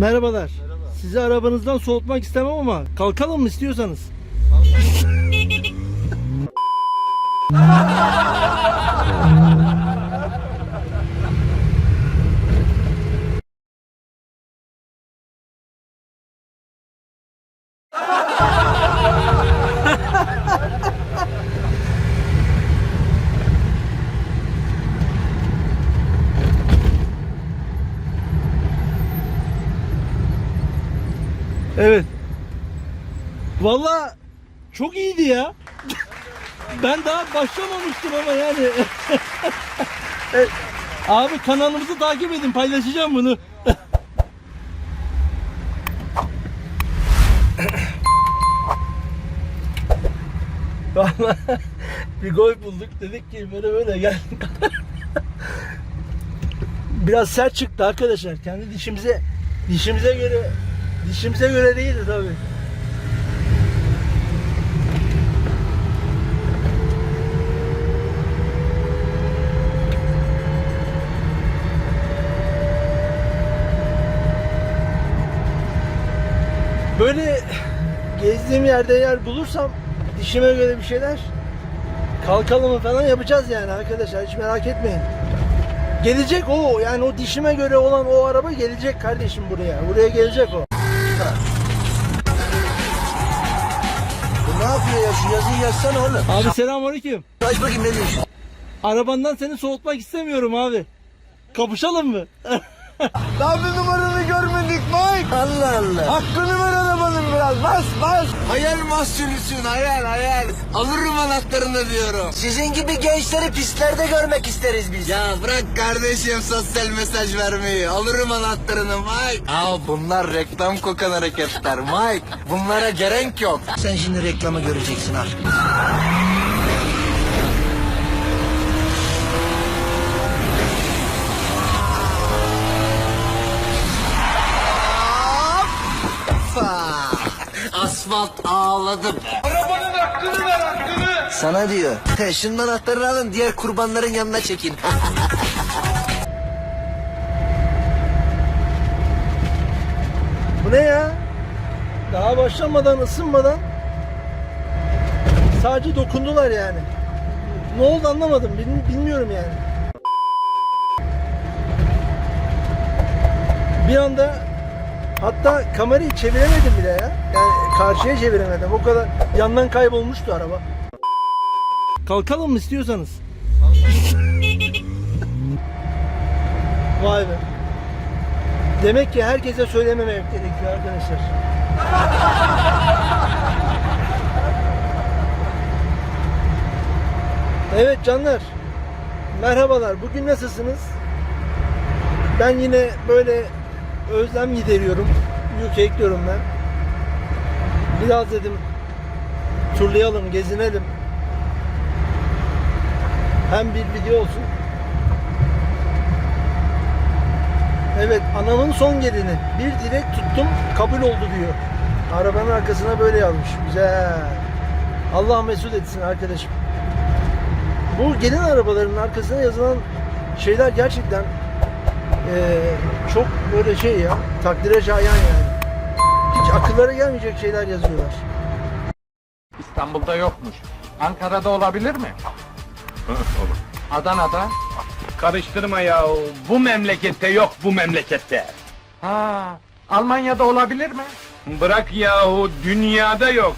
Merhabalar. Sizi arabanızdan soğutmak istemem ama kalkalım mı istiyorsanız? Evet. Valla çok iyiydi ya. Ben daha başlamamıştım ama yani. Abi kanalımızı takip edin paylaşacağım bunu. Vallahi bir gol bulduk dedik ki böyle böyle gel. Biraz sert çıktı arkadaşlar. Kendi dişimize dişimize göre dişimize göre değildi tabii. Böyle gezdiğim yerde yer bulursam dişime göre bir şeyler kalkalımı falan yapacağız yani arkadaşlar hiç merak etmeyin. Gelecek o yani o dişime göre olan o araba gelecek kardeşim buraya. Buraya gelecek o. Bu ne yapıyor ya? Şu yazıyı yazsana oğlum. Abi selamünaleyküm. Aç bakayım ne diyorsun? Arabandan seni soğutmak istemiyorum abi. Kapışalım mı? Daha bir numaranı görmedik Mike. Allah Allah. Hakkını ver arabanın biraz. Bas bas. Hayal mahsulüsün hayal hayal. Alırım anahtarını diyorum. Sizin gibi gençleri pistlerde görmek isteriz biz. Ya bırak kardeşim sosyal mesaj vermeyi. Alırım anahtarını Mike. Ya bunlar reklam kokan hareketler Mike. Bunlara gerek yok. Sen şimdi reklamı göreceksin al. Asfalt ağladı be. Arabanın hakkını ver hakkını. Sana diyor. He, şunun anahtarını alın diğer kurbanların yanına çekin. Bu ne ya? Daha başlamadan ısınmadan sadece dokundular yani. Ne oldu anlamadım. Bil- bilmiyorum yani. Bir anda hatta kamerayı çeviremedim bile ya. Yani karşıya çeviremedim. O kadar yandan kaybolmuştu araba. Kalkalım mı istiyorsanız? Vay be. Demek ki herkese söylememek gerekiyor arkadaşlar. Evet canlar. Merhabalar. Bugün nasılsınız? Ben yine böyle özlem gideriyorum. Yük ekliyorum ben. Biraz dedim turlayalım, gezinelim. Hem bir video olsun. Evet anamın son gelini. Bir dilek tuttum kabul oldu diyor. Arabanın arkasına böyle yazmış. Güzel. Allah mesut etsin arkadaşım. Bu gelin arabalarının arkasına yazılan şeyler gerçekten eee, çok böyle şey ya takdire şayan yani. Hiç akıllara gelmeyecek şeyler yazıyorlar. İstanbul'da yokmuş. Ankara'da olabilir mi? Olur. Adana'da? Karıştırma ya. Bu memlekette yok bu memlekette. Ha, Almanya'da olabilir mi? Bırak yahu dünyada yok.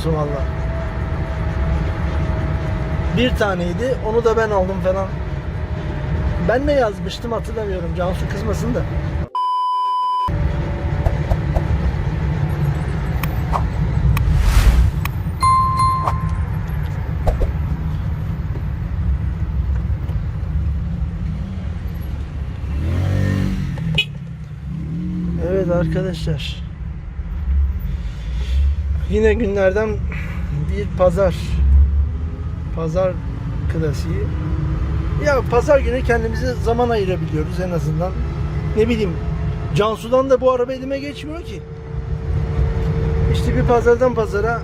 olsun valla. Bir taneydi. Onu da ben aldım falan. Ben de yazmıştım hatırlamıyorum. Cansu kızmasın da. Evet arkadaşlar. Yine günlerden bir pazar. Pazar klasiği. Ya pazar günü kendimize zaman ayırabiliyoruz en azından. Ne bileyim Cansu'dan da bu araba elime geçmiyor ki. İşte bir pazardan pazara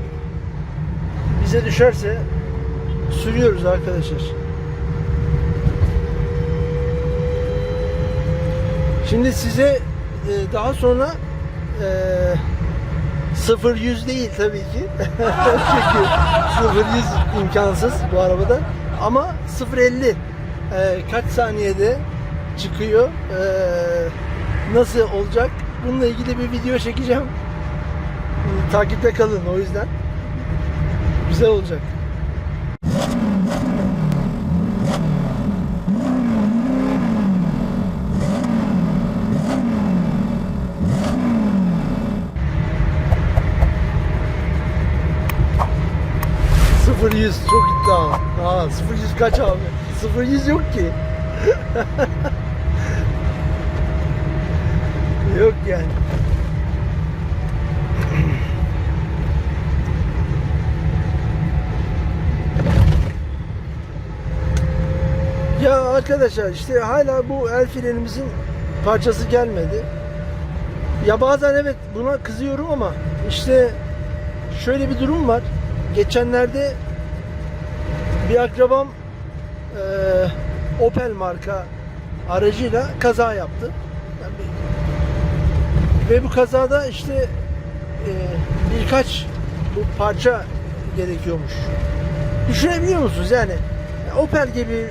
bize düşerse sürüyoruz arkadaşlar. Şimdi size e, daha sonra 0 100 değil tabii ki. Çünkü 0 100 imkansız bu arabada. Ama 0 50 e, kaç saniyede çıkıyor? E, nasıl olacak? Bununla ilgili bir video çekeceğim. Takipte kalın o yüzden. Güzel olacak. Sıfır yüz çok iddia. Aa, sıfır yüz kaç abi? Sıfır yüz yok ki. yok yani. Ya arkadaşlar işte hala bu el frenimizin parçası gelmedi. Ya bazen evet buna kızıyorum ama işte şöyle bir durum var. Geçenlerde bir akrabam eee, Opel marka aracıyla kaza yaptı. Yani bir- ve bu kazada işte eee, birkaç bu parça gerekiyormuş. Düşünebiliyor musunuz yani Opel gibi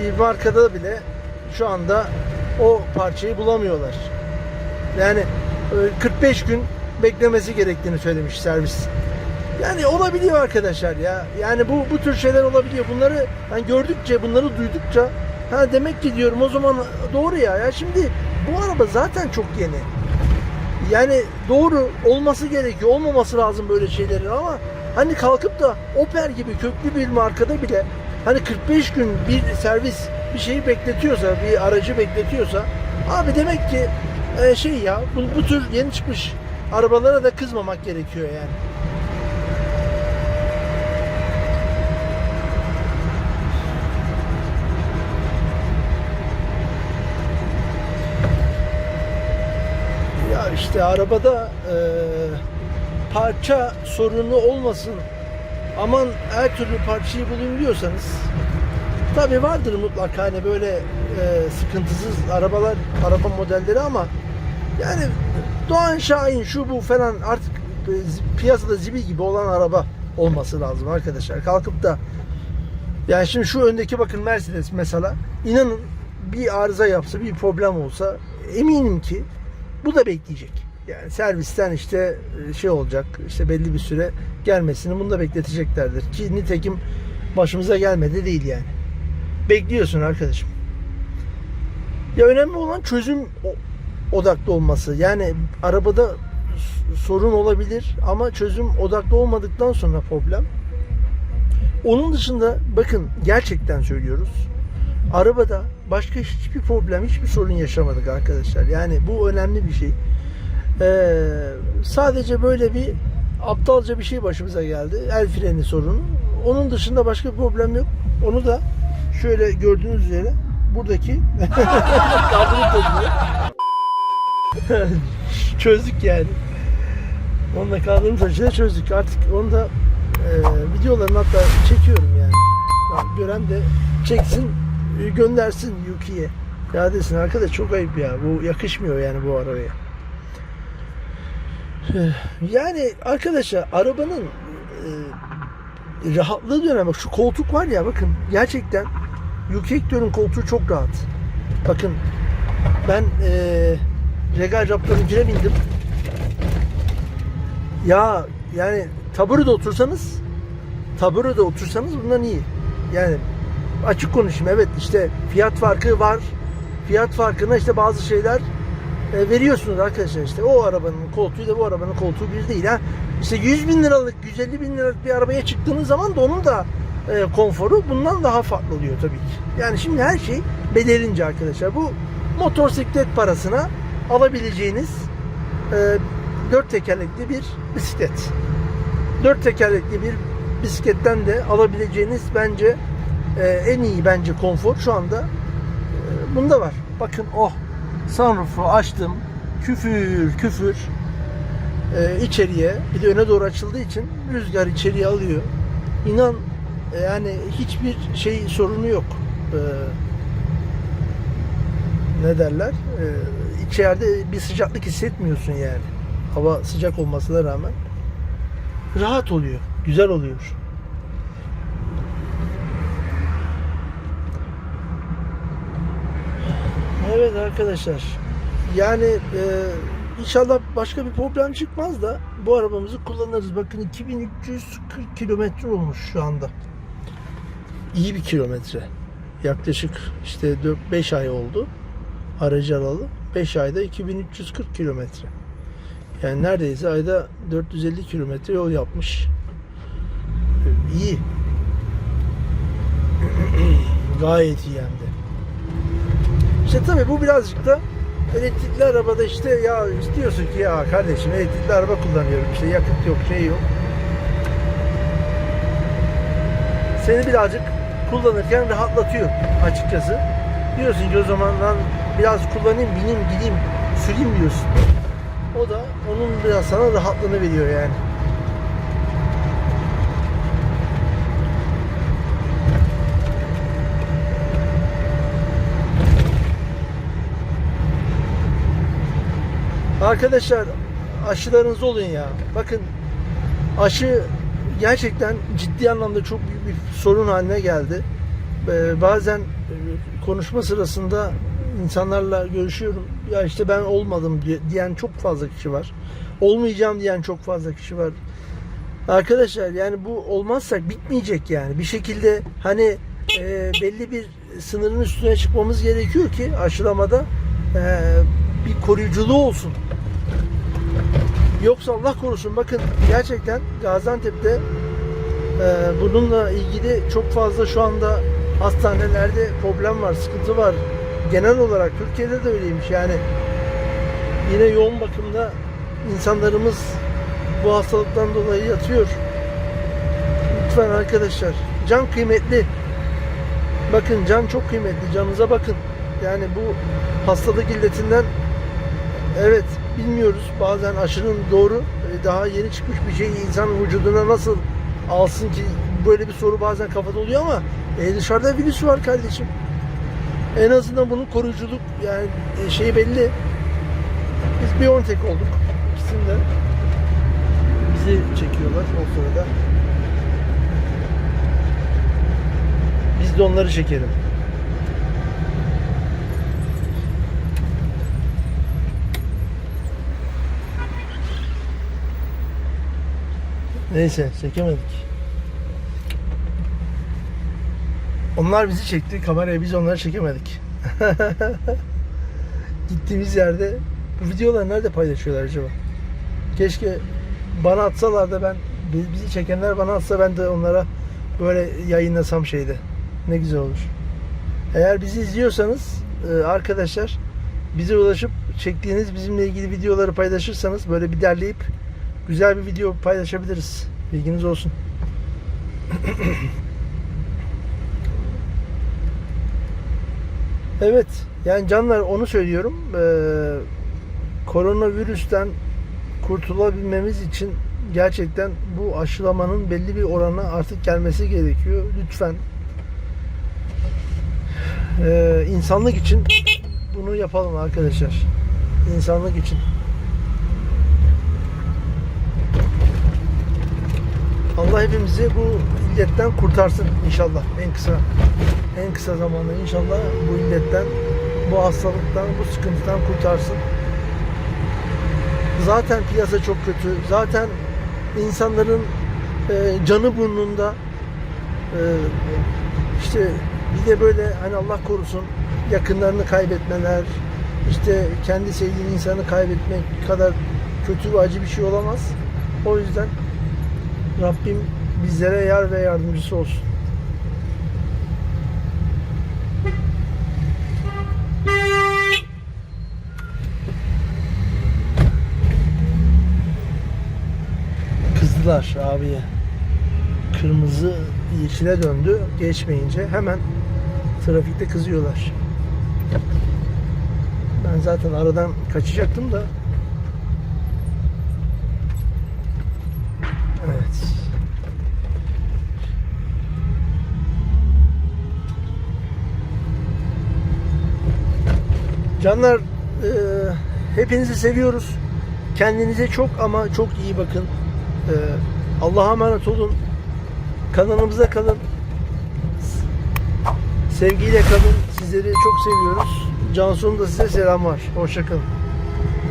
bir markada bile şu anda o parçayı bulamıyorlar. Yani e, 45 gün beklemesi gerektiğini söylemiş servis. Yani olabiliyor arkadaşlar ya. Yani bu bu tür şeyler olabiliyor. Bunları ben gördükçe, bunları duydukça ha demek ki diyorum o zaman doğru ya. Ya şimdi bu araba zaten çok yeni. Yani doğru olması gerekiyor. Olmaması lazım böyle şeylerin ama hani kalkıp da Opel gibi köklü bir markada bile hani 45 gün bir servis bir şeyi bekletiyorsa, bir aracı bekletiyorsa abi demek ki e, şey ya bu, bu tür yeni çıkmış arabalara da kızmamak gerekiyor yani. Ya işte arabada e, parça sorunu olmasın aman her türlü parçayı bulayım diyorsanız tabi vardır mutlaka hani böyle e, sıkıntısız arabalar araba modelleri ama yani Doğan Şahin şu bu falan artık e, piyasada zibi gibi olan araba olması lazım arkadaşlar. Kalkıp da yani şimdi şu öndeki bakın Mercedes mesela inanın bir arıza yapsa bir problem olsa eminim ki bu da bekleyecek. Yani servisten işte e, şey olacak işte belli bir süre gelmesini bunu da bekleteceklerdir. Ki nitekim başımıza gelmedi değil yani. Bekliyorsun arkadaşım. Ya önemli olan çözüm odaklı olması. Yani arabada sorun olabilir ama çözüm odaklı olmadıktan sonra problem. Onun dışında bakın gerçekten söylüyoruz. Arabada başka hiçbir problem, hiçbir sorun yaşamadık arkadaşlar. Yani bu önemli bir şey. Ee, sadece böyle bir aptalca bir şey başımıza geldi. El freni sorunu. Onun dışında başka bir problem yok. Onu da şöyle gördüğünüz üzere buradaki çözdük yani. Onu da kaldırım taşıyla çözdük. Artık onu da e, videolarını hatta çekiyorum. Yani gören de çeksin e, göndersin Yuki'ye. Ya desin arkadaş çok ayıp ya. Bu yakışmıyor yani bu arabaya. Eh, Yani arkadaşlar arabanın e, rahatlığı dönem bak şu koltuk var ya bakın gerçekten Yuki Hector'un koltuğu çok rahat. Bakın ben e, Regal Raptor'unkine bindim. Ya yani taburada otursanız taburada otursanız bundan iyi. Yani açık konuşayım evet işte fiyat farkı var. Fiyat farkına işte bazı şeyler e, veriyorsunuz arkadaşlar işte o arabanın koltuğu da bu arabanın koltuğu bir değil ha. İşte 100 bin liralık 150 bin liralık bir arabaya çıktığınız zaman da onun da e, konforu bundan daha farklı oluyor tabii ki. Yani şimdi her şey bedelince arkadaşlar bu motosiklet parasına alabileceğiniz e, dört tekerlekli bir bisiklet. Dört tekerlekli bir bisikletten de alabileceğiniz bence e, en iyi bence konfor şu anda e, bunda var. Bakın oh sunroof'u açtım. Küfür küfür e, içeriye bir de öne doğru açıldığı için rüzgar içeriye alıyor. İnan e, yani hiçbir şey sorunu yok. E, ne derler? E, içeride bir sıcaklık hissetmiyorsun yani. Hava sıcak olmasına rağmen rahat oluyor. Güzel oluyor. Evet arkadaşlar. Yani e, inşallah başka bir problem çıkmaz da bu arabamızı kullanırız. Bakın 2340 kilometre olmuş şu anda. İyi bir kilometre. Yaklaşık işte 5 ay oldu aracı alalı. 5 ayda 2340 kilometre. Yani neredeyse ayda 450 kilometre yol yapmış. İyi. Gayet iyi hem de. İşte tabii bu birazcık da elektrikli arabada işte ya istiyorsun ki ya kardeşim elektrikli araba kullanıyorum işte yakıt yok şey yok. Seni birazcık kullanırken rahatlatıyor açıkçası. Diyorsun ki o zaman lan biraz kullanayım bineyim gideyim süreyim diyorsun. O da onun biraz sana rahatlığını veriyor yani. Arkadaşlar aşılarınız olun ya. Bakın aşı gerçekten ciddi anlamda çok büyük bir sorun haline geldi. Ee, bazen e, konuşma sırasında insanlarla görüşüyorum. Ya işte ben olmadım diye- diyen çok fazla kişi var. Olmayacağım diyen çok fazla kişi var. Arkadaşlar yani bu olmazsak bitmeyecek yani. Bir şekilde hani e, belli bir sınırın üstüne çıkmamız gerekiyor ki aşılamada e, bir koruyuculuğu olsun. Yoksa Allah korusun bakın gerçekten Gaziantep'te e, bununla ilgili çok fazla şu anda hastanelerde problem var, sıkıntı var. Genel olarak Türkiye'de de öyleymiş yani. Yine yoğun bakımda insanlarımız bu hastalıktan dolayı yatıyor. Lütfen arkadaşlar can kıymetli. Bakın can çok kıymetli. Canınıza bakın. Yani bu hastalık illetinden evet bilmiyoruz. Bazen aşının doğru e, daha yeni çıkmış bir şeyi insan vücuduna nasıl alsın ki böyle bir soru bazen kafada oluyor ama e, dışarıda virüs var kardeşim. En azından bunun koruyuculuk yani e, şey belli. Biz Biontech olduk. İkisinde bizi çekiyorlar o sırada. Biz de onları çekelim. Neyse çekemedik. Onlar bizi çekti. Kameraya biz onları çekemedik. Gittiğimiz yerde bu videoları nerede paylaşıyorlar acaba? Keşke bana atsalar da ben bizi çekenler bana atsa ben de onlara böyle yayınlasam şeyde. Ne güzel olur. Eğer bizi izliyorsanız e, arkadaşlar bize ulaşıp çektiğiniz bizimle ilgili videoları paylaşırsanız böyle bir derleyip güzel bir video paylaşabiliriz. Bilginiz olsun. Evet. Yani canlar onu söylüyorum. Ee, koronavirüsten kurtulabilmemiz için gerçekten bu aşılamanın belli bir orana artık gelmesi gerekiyor. Lütfen ee, insanlık için bunu yapalım arkadaşlar. İnsanlık için. Allah hepimizi bu illetten kurtarsın inşallah en kısa en kısa zamanda inşallah bu illetten bu hastalıktan bu sıkıntıdan kurtarsın. Zaten piyasa çok kötü. Zaten insanların e, canı burnunda e, işte bir de böyle hani Allah korusun yakınlarını kaybetmeler işte kendi sevdiğin insanı kaybetmek kadar kötü ve acı bir şey olamaz. O yüzden Rabbim bizlere yar ve yardımcısı olsun. Kızdılar abiye. Kırmızı yeşile döndü. Geçmeyince hemen trafikte kızıyorlar. Ben zaten aradan kaçacaktım da Evet. Canlar e, hepinizi seviyoruz. Kendinize çok ama çok iyi bakın. E, Allah'a emanet olun. Kanalımıza kalın. Sevgiyle kalın. Sizleri çok seviyoruz. Cansu'nun da size selam var. Hoşçakalın.